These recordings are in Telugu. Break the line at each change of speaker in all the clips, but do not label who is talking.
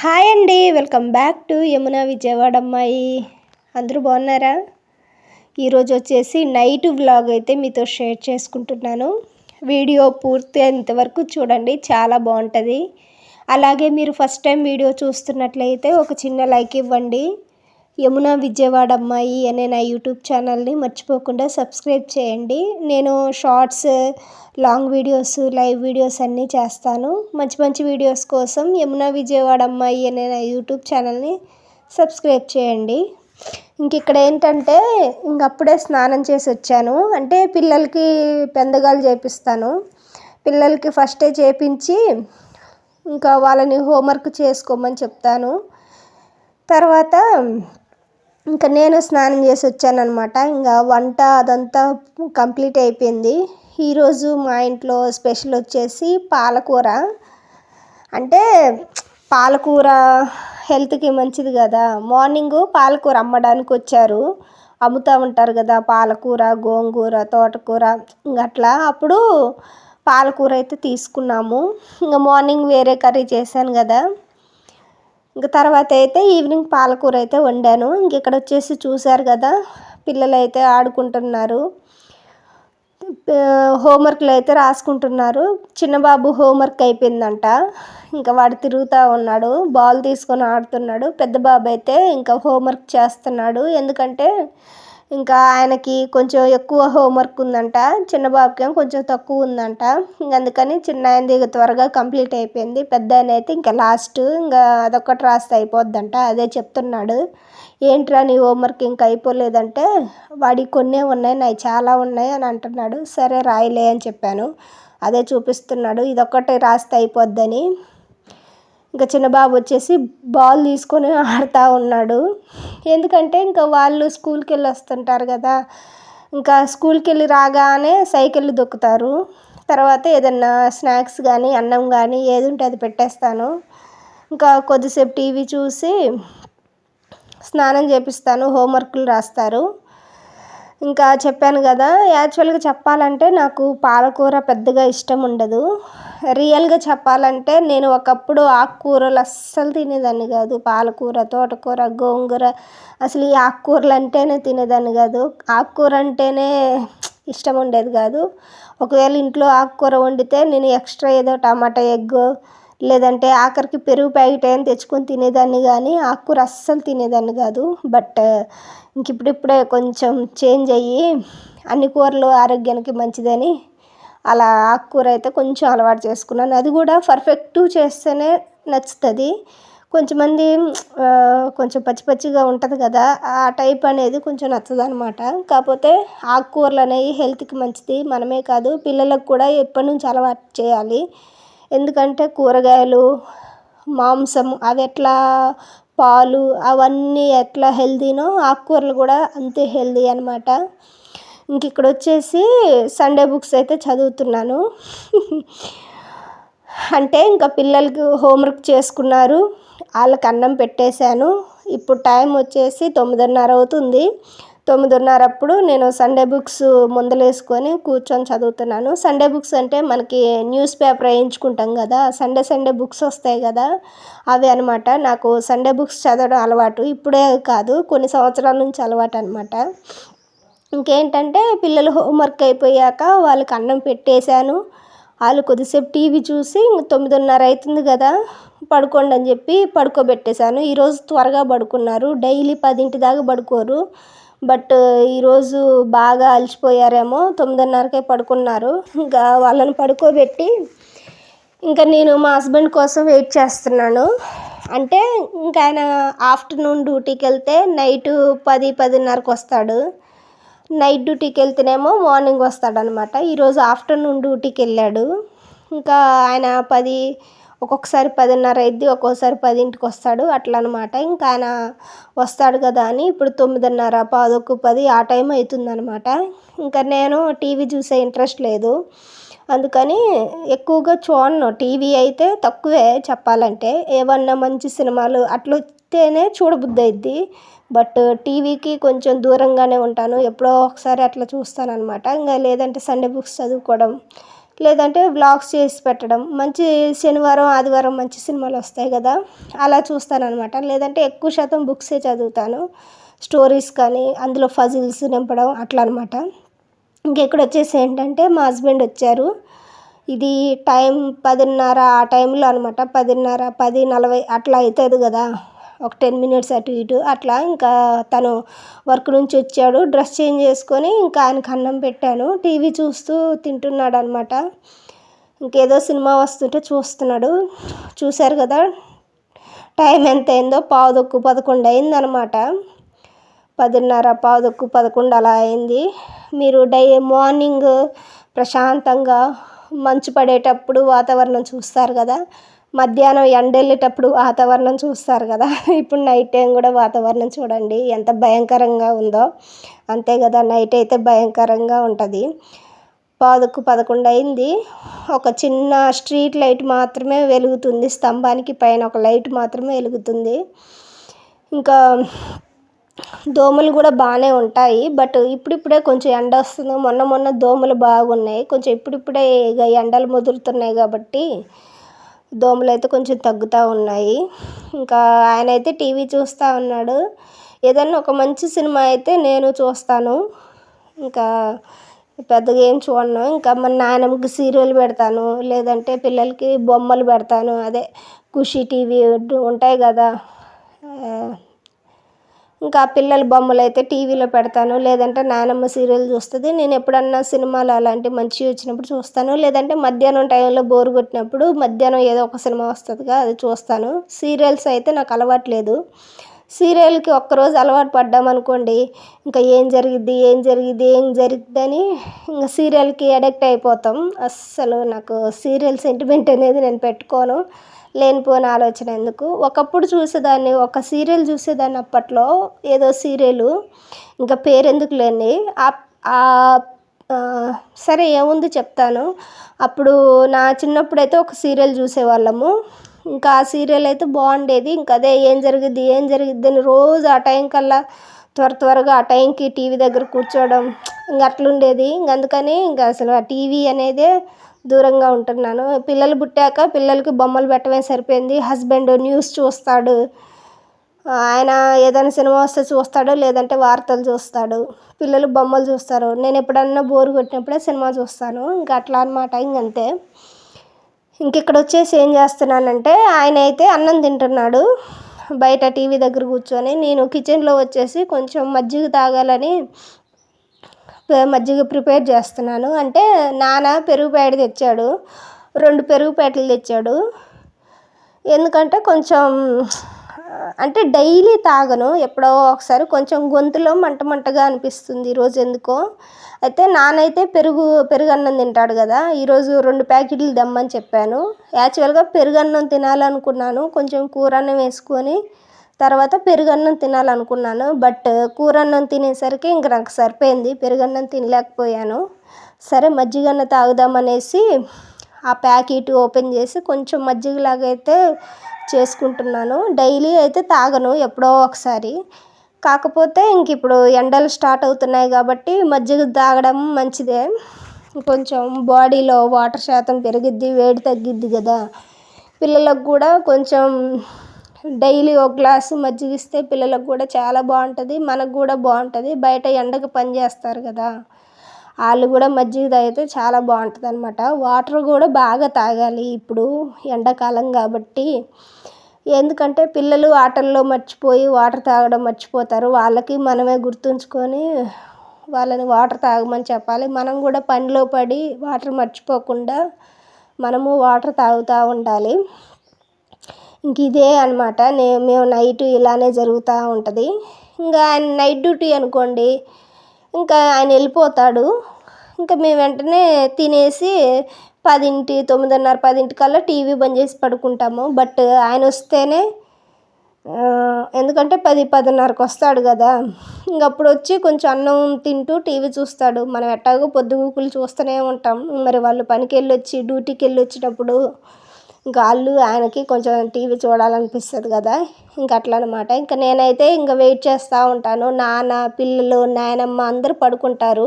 హాయ్ అండి welcome back to Yamuna Vijayawada అమ్మాయి అందరూ బాగున్నారా? ఈరోజు వచ్చేసి నైట్ వ్లాగ్ అయితే మీతో షేర్ చేసుకుంటున్నాను. వీడియో పూర్తి అంతవరకు చూడండి చాలా బాగుంటుంది. అలాగే మీరు ఫస్ట్ టైం వీడియో చూస్తున్నట్లయితే ఒక చిన్న లైక్ ఇవ్వండి. యమున విజయవాడ అమ్మాయి అనే నా యూట్యూబ్ ఛానల్ని మర్చిపోకుండా సబ్స్క్రైబ్ చేయండి. నేను shorts long videos live videos అన్నీ చేస్తాను. మంచి మంచి వీడియోస్ కోసం యమున విజయవాడ అమ్మాయి అనే నా యూట్యూబ్ ఛానల్ని సబ్స్క్రైబ్ చేయండి. ఇంక ఇక్కడ ఏంటంటే ఇంక అప్పుడే స్నానం చేసి వచ్చాను. అంటే పిల్లలకి పెందగాలు చేపిస్తాను. పిల్లలకి ఫస్టే చేపించి ఇంకా వాళ్ళని హోంవర్క్ చేసుకోమని చెప్తాను. తర్వాత ఇంకా నేను స్నానం చేసి వచ్చాననమాట ఇంకా వంట అదంతా కంప్లీట్ అయిపోయింది. ఈరోజు మా ఇంట్లో స్పెషల్ వచ్చేసి పాలకూర. అంటే పాలకూర హెల్త్కి మంచిది కదా. మార్నింగ్ పాలకూర అమ్మడానికి వచ్చారు. అమ్ముతూ ఉంటారు కదా పాలకూర గోంగూర తోటకూర. అట్లా అప్పుడు పాలకూర అయితే తీసుకున్నాము. ఇంకా మార్నింగ్ వేరే కర్రీ చేశాను కదా. ఇంకా తర్వాత అయితే ఈవినింగ్ పాలకూర అయితే వండాను. ఇంక ఇక్కడ వచ్చేసి చూశారు కదా పిల్లలు అయితే ఆడుకుంటున్నారు హోంవర్క్లు అయితే రాసుకుంటున్నారు. చిన్నబాబు హోంవర్క్ అయిపోయిందంట. ఇంకా వాడు తిరుగుతూ ఉన్నాడు బాల్ తీసుకొని ఆడుతున్నాడు. పెద్ద బాబు అయితే ఇంకా హోంవర్క్ చేస్తున్నాడు. ఎందుకంటే ఇంకా ఆయనకి కొంచెం ఎక్కువ హోంవర్క్ ఉందంట చిన్న బాబుకి కొంచెం తక్కువ ఉందంట. అందుకని చిన్న ఆయనది త్వరగా కంప్లీట్ అయిపోయింది. పెద్ద ఆయన అయితే ఇంకా లాస్ట్ ఇంకా అదొక్కటి రాస్తే అయిపోద్దంట అదే చెప్తున్నాడు. ఏంట్రా నీ హోంవర్క్ ఇంకా అయిపోలేదంటే వాడి కొన్నే ఉన్నాయి నాయి చాలా ఉన్నాయి అని అంటున్నాడు. సరే రాయలే అని చెప్పాను. అదే చూపిస్తున్నాడు. ఇదొక్కటి రాస్తే అయిపోద్దని. ఇంకా చిన్న బాబు వచ్చేసి బాల్ తీసుకొని ఆడుతూ ఉన్నాడు. ఎందుకంటే ఇంకా వాళ్ళు స్కూల్కి వెళ్ళి వస్తుంటారు కదా. ఇంకా స్కూల్కి వెళ్ళి రాగానే సైకిల్ దొక్కుతారు. తర్వాత ఏదన్నా స్నాక్స్ కానీ అన్నం కానీ ఏది ఉంటే అది పెట్టేస్తాను. ఇంకా కొద్దిసేపు టీవీ చూసి స్నానం చేపిస్తాను హోంవర్క్లు రాస్తారు. ఇంకా చెప్పాను కదా యాక్చువల్గా చెప్పాలంటే నాకు పాలకూర పెద్దగా ఇష్టం ఉండదు. రియల్గా చెప్పాలంటే నేను ఒకప్పుడు ఆకుకూరలు అస్సలు తినేదాన్ని కాదు. పాలకూర తోటకూర గోంగూర అసలు ఈ ఆకుకూరలు అంటేనే తినేదాన్ని కాదు. ఆకుకూర అంటేనే ఇష్టం ఉండేది కాదు. ఒకవేళ ఇంట్లో ఆకుకూర వండితే నేను ఎక్స్ట్రా ఏదో టమాటా ఎగ్ లేదంటే ఆఖరికి పెరుగు ప్యాకెట్ ఏం తెచ్చుకొని తినేదాన్ని కానీ ఆకుకూర అస్సలు తినేదాన్ని కాదు. బట్ ఇంక ఇప్పుడిప్పుడే కొంచెం చేంజ్ అయ్యి అన్ని కూరలు ఆరోగ్యానికి మంచిదని అలా ఆకుకూర అయితే కొంచెం అలవాటు చేసుకున్నాను. అది కూడా పర్ఫెక్ట్ చేస్తేనే నచ్చుతుంది. కొంచెమంది కొంచెం పచ్చి పచ్చిగా ఉంటుంది కదా ఆ టైప్ అనేది కొంచెం నచ్చదు అనమాట కాకపోతే ఆకుకూరలు అనేవి హెల్త్కి మంచిది మనమే కాదు పిల్లలకు కూడా ఎప్పటి నుంచి అలవాటు చేయాలి. ఎందుకంటే కూరగాయలు మాంసం అవి ఎట్లా పాలు అవన్నీ ఎట్లా హెల్తీనో ఆకుకూరలు కూడా అంతే హెల్తీ అనమాట ఇంక ఇక్కడ వచ్చేసి సండే బుక్స్ అయితే చదువుతున్నాను. అంటే ఇంకా పిల్లలకి హోంవర్క్ చేసుకున్నారు. వాళ్ళకి అన్నం పెట్టేశాను. ఇప్పుడు టైం వచ్చేసి తొమ్మిదిన్నర అవుతుంది. తొమ్మిదిన్నరప్పుడు నేను సండే బుక్స్ ముందలేసుకొని కూర్చొని చదువుతున్నాను. సండే బుక్స్ అంటే మనకి న్యూస్ పేపర్ వేయించుకుంటాం కదా సండే సండే బుక్స్ వస్తాయి కదా అవి అనమాట నాకు సండే బుక్స్ చదవడం అలవాటు ఇప్పుడే కాదు కొన్ని సంవత్సరాల నుంచి అలవాటు అనమాట ఇంకేంటంటే పిల్లలు హోంవర్క్ అయిపోయాక వాళ్ళకి అన్నం పెట్టేశాను. వాళ్ళు కొద్దిసేపు టీవీ చూసి తొమ్మిదిన్నర అవుతుంది కదా పడుకోండి అని చెప్పి పడుకోబెట్టేశాను. ఈరోజు త్వరగా పడుకున్నారు. డైలీ పదింటి దాకా పడుకోరు. బట్ ఈరోజు బాగా అలసిపోయారేమో తొమ్మిదిన్నరకే పడుకున్నారు. ఇంకా వాళ్ళని పడుకోబెట్టి ఇంకా నేను మా హస్బెండ్ కోసం వెయిట్ చేస్తున్నాను. అంటే ఇంకా ఆయన ఆఫ్టర్నూన్ డ్యూటీకి వెళ్తే నైట్ పది పదిన్నరకు వస్తాడు. నైట్ డ్యూటీకి వెళ్తేనేమో మార్నింగ్ వస్తాడనమాట. ఈరోజు ఆఫ్టర్నూన్ డ్యూటీకి వెళ్ళాడు ఇంకా ఆయన పది ఒక్కొక్కసారి పదిన్నర అయింది ఒక్కోసారి పదింటికి వస్తాడు. అట్లా అనమాట ఇంకా ఆయన వస్తాడు కదా అని ఇప్పుడు తొమ్మిదిన్నర పదొక్కు పది ఆ టైం అవుతుందనమాట ఇంకా నేను టీవీ చూసే ఇంట్రెస్ట్ లేదు. అందుకని ఎక్కువగా చూడను. టీవీ అయితే తక్కువే చెప్పాలంటే. ఏమన్నా మంచి సినిమాలు అట్లొస్తేనే చూడబుద్ధి అయింది బట్ టీవీకి కొంచెం దూరంగానే ఉంటాను. ఎప్పుడో ఒకసారి అట్లా చూస్తాను అనమాట ఇంకా లేదంటే సండే బుక్స్ చదువుకోవడం లేదంటే వ్లాగ్స్ చేసి పెట్టడం. మంచి శనివారం ఆదివారం మంచి సినిమాలు వస్తాయి కదా అలా చూస్తానన్నమాట. లేదంటే ఎక్కువ శాతం బుక్సే చదువుతాను. స్టోరీస్ కానీ అందులో ఫజిల్స్ నింపడం అట్లా అనమాట ఇంకెక్కడ వచ్చేసి ఏంటంటే మా హస్బెండ్ వచ్చారు. ఇది టైం పదిన్నర ఆ టైంలో అనమాట పదిన్నర పది నలభై అట్లా అవుతుంది కదా. ఒక టెన్ మినిట్స్ అటు ఇటు. అట్లా ఇంకా తను వర్క్ నుంచి వచ్చాడు. డ్రెస్ చేంజ్ చేసుకొని ఇంకా ఆయనకి అన్నం పెట్టాను. టీవీ చూస్తూ తింటున్నాడు అనమాట ఇంకేదో సినిమా వస్తుంటే చూస్తున్నాడు. చూశారు కదా? టైం ఎంత అయిందో? పావుదొక్కు పదకొండు అయిందనమాట. పదిన్నర పావుదొక్కు పదకొండు అలా అయింది. మీరు డై మార్నింగ్ ప్రశాంతంగా మంచు పడేటప్పుడు వాతావరణం చూస్తారు కదా? మధ్యాహ్నం ఎండ వెళ్ళేటప్పుడు వాతావరణం చూస్తారు కదా. ఇప్పుడు నైట్ టైం కూడా వాతావరణం చూడండి ఎంత భయంకరంగా ఉందో. అంతే కదా నైట్ అయితే భయంకరంగా ఉంటుంది. పాదుకు పదకొండు అయింది. ఒక చిన్న స్ట్రీట్ లైట్ మాత్రమే వెలుగుతుంది. స్తంభానికి పైన ఒక లైట్ మాత్రమే వెలుగుతుంది. ఇంకా దోమలు కూడా బాగానే ఉంటాయి. బట్ ఇప్పుడిప్పుడే కొంచెం ఎండ వస్తుంది. మొన్న మొన్న దోమలు బాగున్నాయి. కొంచెం ఇప్పుడిప్పుడే ఇక ఎండలు ముదురుతున్నాయి కాబట్టి దోమలు అయితే కొంచెం తగ్గుతూ ఉన్నాయి. ఇంకా ఆయన అయితే టీవీ చూస్తూ ఉన్నాడు. ఏదైనా ఒక మంచి సినిమా అయితే నేను చూస్తాను. ఇంకా పెద్దగా ఏం చూడను. ఇంకా మన నాయనమ్మకి సీరియల్ పెడతాను. లేదంటే పిల్లలకి బొమ్మలు పెడతాను. అదే ఖుషి టీవీ ఉంటాయి కదా. ఇంకా పిల్లల బొమ్మలు అయితే టీవీలో పెడతాను. లేదంటే నానమ్మ సీరియల్ చూస్తుంది. నేను ఎప్పుడన్నా సినిమాలు అలాంటి మంచివి వచ్చినప్పుడు చూస్తాను. లేదంటే మధ్యాహ్నం టైంలో బోర్ కొట్టినప్పుడు మధ్యాహ్నం ఏదో ఒక సినిమా వస్తుందిగా అది చూస్తాను. సీరియల్స్ అయితే నాకు అలవాటు లేదు. సీరియల్కి ఒక్కరోజు అలవాటు పడ్డామనుకోండి ఇంకా ఏం జరిగిద్ది ఏం జరిగిద్ది ఏం జరిగిద్ది అని ఇంకా సీరియల్కి అడిక్ట్ అయిపోతాం. అస్సలు నాకు సీరియల్ సెంటిమెంట్ అనేది నేను పెట్టుకోను. లేనిపోని ఆలోచన ఎందుకు? ఒకప్పుడు చూసేదాన్ని ఒక సీరియల్ చూసేదాన్ని అప్పట్లో ఏదో సీరియలు ఇంకా పేరెందుకు లేని సరే ఏముంది చెప్తాను. అప్పుడు నా చిన్నప్పుడు అయితే ఒక సీరియల్ చూసేవాళ్ళము. ఇంకా ఆ సీరియల్ అయితే బాగుండేది. ఇంకా అదే ఏం జరిగిద్ది ఏం జరిగిద్ది అని రోజు ఆ టైం కల్లా త్వర త్వరగా ఆ టైంకి టీవీ దగ్గర కూర్చోవడం ఇంక అట్లుండేది. ఇంక అందుకని ఇంకా అసలు ఆ టీవీ అనేదే దూరంగా ఉంటున్నాను. పిల్లలు పుట్టాక పిల్లలకి బొమ్మలు పెట్టడమే సరిపోయింది. హస్బెండ్ న్యూస్ చూస్తాడు. ఆయన ఏదైనా సినిమా వస్తే చూస్తాడు లేదంటే వార్తలు చూస్తాడు. పిల్లలు బొమ్మలు చూస్తారు. నేను ఎప్పుడన్నా బోర్ కొట్టినప్పుడే సినిమా చూస్తాను. ఇంకా అట్లా అనమాట ఇంకంతే. ఇంక ఇక్కడ వచ్చేసి ఏం చేస్తున్నానంటే ఆయన అయితే అన్నం తింటున్నాడు. బయట టీవీ దగ్గర కూర్చొని నేను కిచెన్లో వచ్చేసి కొంచెం మజ్జిగ తాగాలని మజ్జిగ ప్రిపేర్ చేస్తున్నాను. అంటే నాన్న పెరుగు ప్యాకెట్ తెచ్చాడు. రెండు పెరుగు ప్యాకెట్లు తెచ్చాడు. ఎందుకంటే కొంచెం అంటే డైలీ తాగను. ఎప్పుడో ఒకసారి కొంచెం గొంతులో మంట మంటగా అనిపిస్తుంది. ఈరోజు ఎందుకో. అయితే నానైతే పెరుగు పెరుగన్నం తింటాడు కదా. ఈరోజు రెండు ప్యాకెట్లు దమ్మని చెప్పాను. యాక్చువల్గా పెరుగన్నం తినాలనుకున్నాను. కొంచెం కూర అన్నం వేసుకొని తర్వాత పెరుగన్నం తినాలనుకున్నాను బట్ కూర అన్నం తినేసరికి ఇంక నాకు సరిపోయింది. పెరుగన్నం తినలేకపోయాను. సరే మజ్జిగన్న తాగుదామనేసి ఆ ప్యాకెట్ ఓపెన్ చేసి కొంచెం మజ్జిగలాగా అయితే చేసుకుంటున్నాను. డైలీ అయితే తాగను ఎప్పుడో ఒకసారి. కాకపోతే ఇంక ఇప్పుడు ఎండలు స్టార్ట్ అవుతున్నాయి కాబట్టి మజ్జిగ తాగడం మంచిదే. కొంచెం బాడీలో వాటర్ శాతం పెరిగిద్ది వేడి తగ్గిద్ది కదా. పిల్లలకు కూడా కొంచెం డైలీ ఒక గ్లాసు మజ్జిగ ఇస్తే పిల్లలకు కూడా చాలా బాగుంటుంది మనకు కూడా బాగుంటుంది. బయట ఎండకు పని చేస్తారు కదా వాళ్ళు కూడా మజ్జిగ తాగితే చాలా బాగుంటుంది అనమాట వాటర్ కూడా బాగా తాగాలి ఇప్పుడు ఎండాకాలం కాబట్టి. ఎందుకంటే పిల్లలు ఆటల్లో మర్చిపోయి వాటర్ తాగడం మర్చిపోతారు. వాళ్ళకి మనమే గుర్తుంచుకొని వాళ్ళని వాటర్ తాగమని చెప్పాలి. మనం కూడా పనిలో పడి వాటర్ మర్చిపోకుండా మనము వాటర్ తాగుతూ ఉండాలి. ఇదే అనమాట నేను మేము నైట్ ఇలానే జరుగుతూ ఉంటుంది. ఇంకా ఆయన నైట్ డ్యూటీ అనుకోండి ఇంకా ఆయన వెళ్ళిపోతాడు. ఇంకా మేము వెంటనే తినేసి పదింటి తొమ్మిదిన్నర పదింటికల్లా టీవీ బంద్ చేసి పడుకుంటాము. బట్ ఆయన వస్తేనే ఎందుకంటే పది పదిన్నరకు వస్తాడు కదా. ఇంక అప్పుడు వచ్చి కొంచెం అన్నం తింటూ టీవీ చూస్తాడు. మనం ఎట్టాగో పొద్దుగూకులు చూస్తూనే ఉంటాం. మరి వాళ్ళు పనికి వెళ్ళొచ్చి డ్యూటీకి వెళ్ళి వచ్చినప్పుడు ఇంకా వాళ్ళు ఆయనకి కొంచెం టీవీ చూడాలనిపిస్తుంది కదా ఇంక అట్లా అనమాట ఇంకా నేనైతే ఇంకా వెయిట్ చేస్తూ ఉంటాను. నాన్న పిల్లలు నాయనమ్మ అందరూ పడుకుంటారు.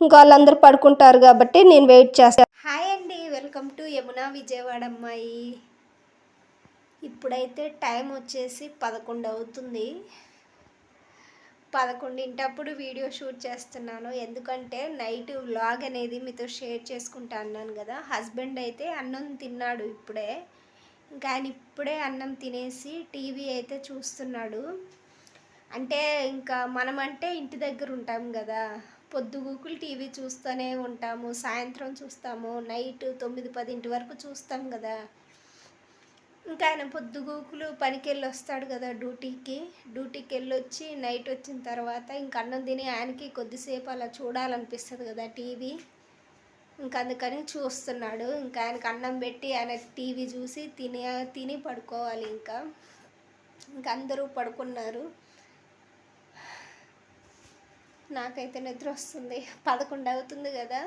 ఇంకా వాళ్ళందరూ పడుకుంటారు కాబట్టి నేను వెయిట్ చేస్తాను హాయ్ అండి వెల్కమ్ టు యమునా విజయవాడ అమ్మాయి ఇప్పుడైతే టైం వచ్చేసి పదకొండు అవుతుంది. పదకొండింటప్పుడు వీడియో షూట్ చేస్తున్నాను. ఎందుకంటే నైట్ వ్లాగ్ అనేది మీతో షేర్ చేసుకుంటా అన్నాను కదా. హస్బెండ్ అయితే అన్నం తిన్నాడు ఇప్పుడే. ఇంకా ఆయన ఇప్పుడే అన్నం తినేసి టీవీ అయితే చూస్తున్నాడు. అంటే ఇంకా మనమంటే ఇంటి దగ్గర ఉంటాం కదా. పొద్దుగూకులు టీవీ చూస్తూనే ఉంటాము. సాయంత్రం చూస్తాము. నైట్ తొమ్మిది పదింటి వరకు చూస్తాం కదా. ఇంకా ఆయన పొద్దుగూకులు పనికి వెళ్ళి వస్తాడు కదా డ్యూటీకి. డ్యూటీకి వెళ్ళొచ్చి నైట్ వచ్చిన తర్వాత ఇంక అన్నం తిని ఆయనకి కొద్దిసేపు అలా చూడాలనిపిస్తుంది కదా టీవీ. ఇంకా అందుకని చూస్తున్నాడు. ఇంకా ఆయనకు అన్నం పెట్టి ఆయన టీవీ చూసి తిని తిని పడుకోవాలి ఇంకా. ఇంకా అందరూ పడుకున్నారు. నాకైతే నిద్ర వస్తుంది. పదకొండు అవుతుంది కదా.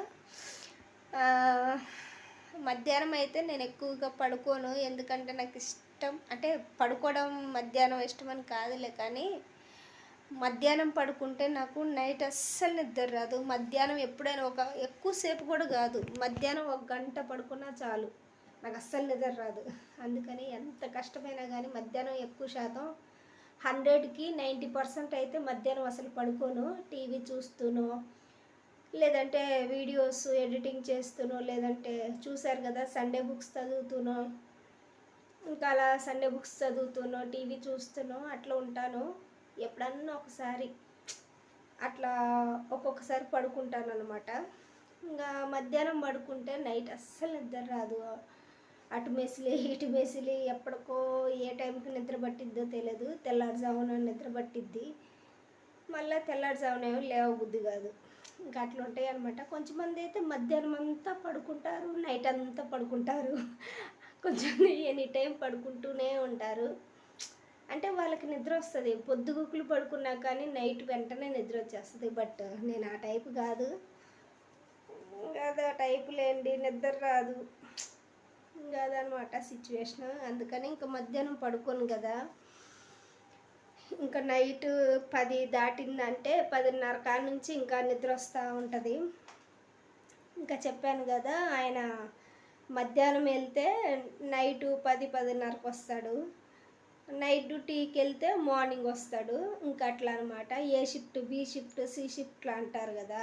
మధ్యాహ్నం అయితే నేను ఎక్కువగా పడుకోను. ఎందుకంటే నాకు ఇష్టం అంటే పడుకోవడం మధ్యాహ్నం ఇష్టం అని కాదులే కానీ మధ్యాహ్నం పడుకుంటే నాకు నైట్ అస్సలు నిద్ర రాదు. మధ్యాహ్నం ఎప్పుడైనా ఒక ఎక్కువసేపు కూడా కాదు. మధ్యాహ్నం ఒక గంట పడుకున్నా చాలు. నాకు అస్సలు నిద్ర రాదు. అందుకని ఎంత కష్టమైనా కానీ మధ్యాహ్నం ఎక్కువ శాతం హండ్రెడ్కి నైంటీ పర్సెంట్ అయితే మధ్యాహ్నం అసలు పడుకోను. టీవీ చూస్తూనో. లేదంటే వీడియోస్ ఎడిటింగ్ చేస్తునో లేదంటే చూశారు కదా సండే బుక్స్ చదువుతునో ఇంకా అలా సండే బుక్స్ చదువుతునో టీవీ చూస్తునో అట్లా ఉంటాను. ఎప్పుడన్నా ఒకసారి అట్లా ఒక్కొక్కసారి పడుకుంటాను అనమాట ఇంకా మధ్యాహ్నం పడుకుంటే నైట్ అస్సలు నిద్ర రాదు. అటు మెసిలి ఇటు మెసిలి ఎప్పటికో ఏ టైంకి నిద్ర పట్టిద్దో తెలియదు. తెల్లారుజామున నిద్ర పట్టిద్ది. మళ్ళీ తెల్లారుజామునేమో లేవ బుద్ధి కాదు. ఇంకా అట్లా ఉంటాయి అనమాట కొంచెం మంది అయితే మధ్యాహ్నం అంతా పడుకుంటారు నైట్ అంతా పడుకుంటారు. కొంచెం ఎనీ టైం పడుకుంటూనే ఉంటారు. అంటే వాళ్ళకి నిద్ర వస్తుంది. పొద్దుగుకులు పడుకున్నా కానీ నైట్ వెంటనే నిద్ర వచ్చేస్తుంది. బట్ నేను ఆ టైపు కాదు. కాదు ఆ టైపు లేండి. నిద్ర రాదు. కాదనమాట సిచ్యువేషన్ అందుకని ఇంకా మధ్యాహ్నం పడుకోను కదా. ఇంకా నైట్ పది దాటిందంటే పదిన్నర కాడ నుంచి ఇంకా నిద్ర వస్తూ ఉంటుంది. ఇంకా చెప్పాను కదా ఆయన మధ్యాహ్నం వెళ్తే నైటు పది పదిన్నరకు వస్తాడు. నైట్ టీకి వెళ్తే మార్నింగ్ వస్తాడు. ఇంకా అట్లా అనమాట A shift B shift C షిఫ్ట్లు అంటారు కదా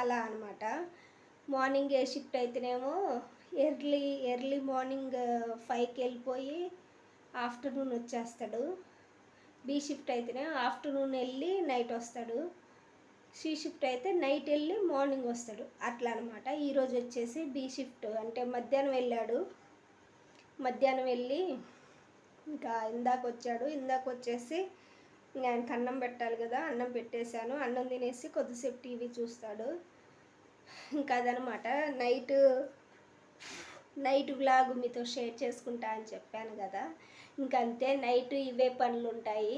అలా అనమాట మార్నింగ్ ఏ షిఫ్ట్ అయితేనేమో ఎర్లీ ఎర్లీ మార్నింగ్ ఫైవ్కి వెళ్ళిపోయి ఆఫ్టర్నూన్ వచ్చేస్తాడు. బి షిఫ్ట్ అయితేనే ఆఫ్టర్నూన్ వెళ్ళి నైట్ వస్తాడు. సి షిఫ్ట్ అయితే నైట్ వెళ్ళి మార్నింగ్ వస్తాడు. అట్లా అనమాట ఈరోజు వచ్చేసి బి షిఫ్ట్. అంటే మధ్యాహ్నం వెళ్ళాడు. మధ్యాహ్నం వెళ్ళి ఇంకా ఇందాక వచ్చాడు. ఇందాక వచ్చేసి ఆయనకు అన్నం పెట్టాలి కదా అన్నం పెట్టేశాను. అన్నం తినేసి కొద్దిసేపు టీవీ చూస్తాడు. ఇంకా అదనమాట నైట్ నైట్ వ్లాగ్ మీతో షేర్ చేసుకుంటా అని చెప్పాను కదా. ఇంకంతే నైట్ ఇవే పనులు ఉంటాయి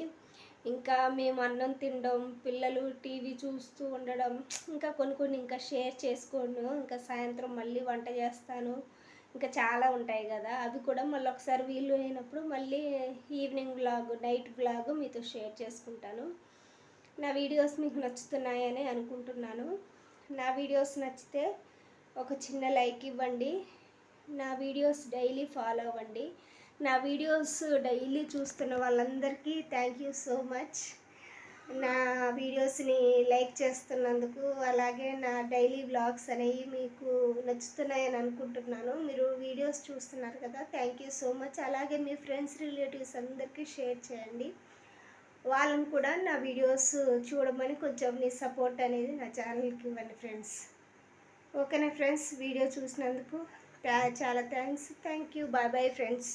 ఇంకా మేము అన్నం తినడం పిల్లలు టీవీ చూస్తూ ఉండడం ఇంకా కొన్ని కొన్ని ఇంకా షేర్ చేసుకోను ఇంకా సాయంత్రం మళ్ళీ వంట చేస్తాను. ఇంకా చాలా ఉంటాయి కదా అవి కూడా మళ్ళీ ఒకసారి వీలు అయినప్పుడు మళ్ళీ ఈవినింగ్ బ్లాగ్ నైట్ బ్లాగ్ మీతో షేర్ చేసుకుంటాను. నా వీడియోస్ మీకు నచ్చుతున్నాయని అనుకుంటున్నాను. నా వీడియోస్ నచ్చితే ఒక చిన్న లైక్ ఇవ్వండి. నా వీడియోస్ డైలీ ఫాలో అవ్వండి. నా వీడియోస్ డైలీ చూస్తున్న వాళ్ళందరికీ థ్యాంక్ యూ సో మచ్ నా వీడియోస్ని లైక్ చేస్తున్నందుకు అలాగే నా డైలీ బ్లాగ్స్ అనేవి మీకు నచ్చుతున్నాయని అనుకుంటున్నాను. మీరు వీడియోస్ చూస్తున్నారు కదా థ్యాంక్ యూ సో మచ్ అలాగే మీ ఫ్రెండ్స్ రిలేటివ్స్ అందరికీ షేర్ చేయండి. వాళ్ళని కూడా నా వీడియోస్ చూడమని కొంచెం మీ సపోర్ట్ అనేది నా ఛానల్కి ఇవ్వండి ఫ్రెండ్స్ ఓకేనా ఫ్రెండ్స్ వీడియో చూసినందుకు చాలా thanks thank you bye bye friends